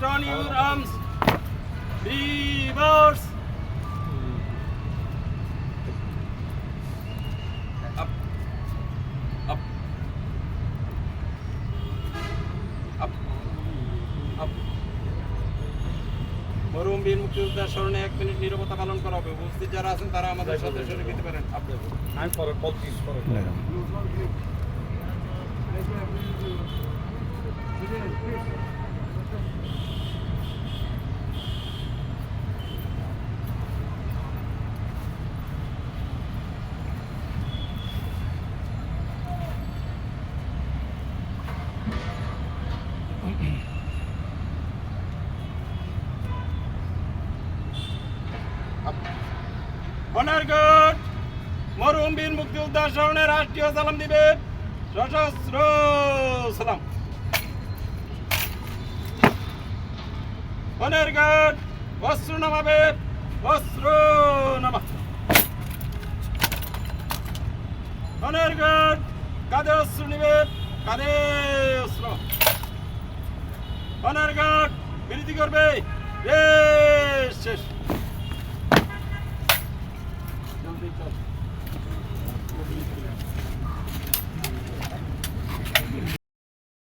turn your arms. Reverse. Up. Up. Up. Up. মরুম বীর মুক্তিযোদ্ধার স্মরণে এক মিনিট নীরবতা পালন করা হবে উপস্থিত যারা আছেন তারা আমাদের সাথে শরীর দিতে পারেন আমি পরে বলছি পরে বনারগড় মরুম বীর মুক্তিযোদ্ধার স্মরণে রাষ্ট্রীয় সালাম দিবে সশস্ত্র সালাম বনারগড় অস্ত্র নামাবে অস্ত্র নামা বনারগড় কাঁধে অস্ত্র নিবে কাঁধে অস্ত্র। বনারগড় বিরতি করবে রেস শেষ। জলদি চল।